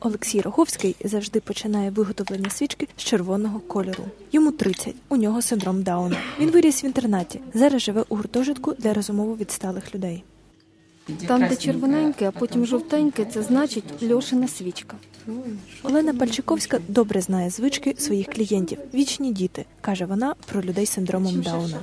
Олексій Роговський завжди починає виготовлення свічки з червоного кольору. Йому 30, у нього синдром Дауна. Він виріс в інтернаті. Зараз живе у гуртожитку для розумово відсталих людей. Там, де червоненьке, а потім жовтеньке, це значить Льошина свічка. Олена Пальчиковська добре знає звички своїх клієнтів. Вічні діти, каже вона про людей з синдромом Дауна.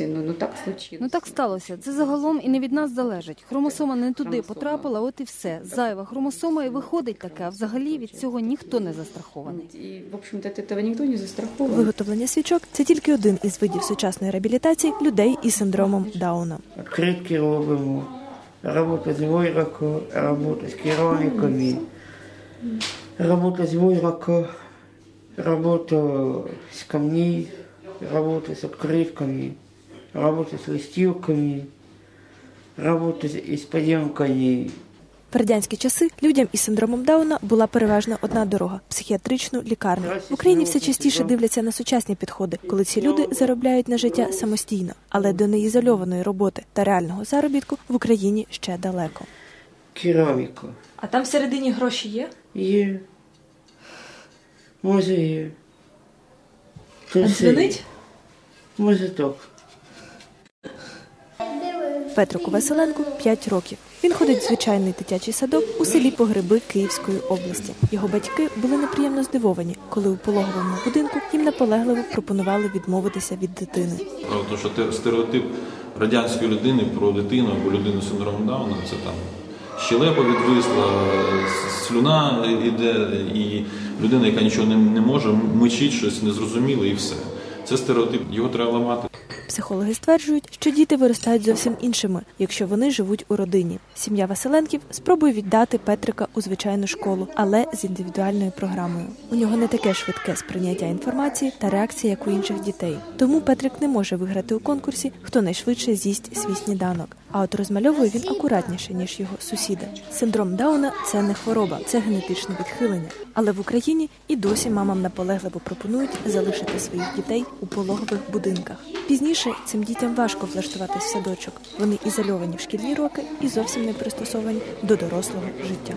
Ну, ну так случилось. Ну так сталося. Це загалом і не від нас залежить. Хромосома не туди потрапила, от і все. Зайва хромосома і виходить таке, а взагалі від цього ніхто не застрахований. И, в общем-то, этого никто не застрахован. Виготовлення свічок це тільки один із видів сучасної реабілітації людей із синдромом Дауна. Відкритки робимо, робота з войрако, робота з кераміками, робота з войрако, робота з камней, робота з відкритками, робота з листівками, робота з із подімками. В радянські часи людям із синдромом Дауна була переважно одна дорога психіатричну лікарню. В Україні все частіше дивляться на сучасні підходи, коли ці люди заробляють на життя самостійно, але до неізольованої роботи та реального заробітку в Україні ще далеко. Кераміка. А там всередині гроші є? Є. Може є. Це Може так. Петрику Василенку 5 років. Він ходить в звичайний дитячий садок у селі Погреби Київської області. Його батьки були неприємно здивовані, коли у пологовому будинку їм наполегливо пропонували відмовитися від дитини. Те, що стереотип радянської людини про дитину або людину з синдромом Дауна це там щелепа відвисла, слюна іде, і людина, яка нічого не, не може, мичить щось незрозуміле і все. Це стереотип, його треба ламати. Психологи стверджують, що діти виростають зовсім іншими, якщо вони живуть у родині. Сім'я Василенків спробує віддати Петрика у звичайну школу, але з індивідуальною програмою. У нього не таке швидке сприйняття інформації та реакція, як у інших дітей. Тому Петрик не може виграти у конкурсі, хто найшвидше з'їсть свій сніданок. А от розмальовує він акуратніше ніж його сусіди. Синдром Дауна це не хвороба, це генетичне відхилення. Але в Україні і досі мамам наполегливо пропонують залишити своїх дітей у пологових будинках. Пізніше цим дітям важко влаштуватись в садочок. Вони ізольовані в шкільні роки і зовсім не пристосовані до дорослого життя.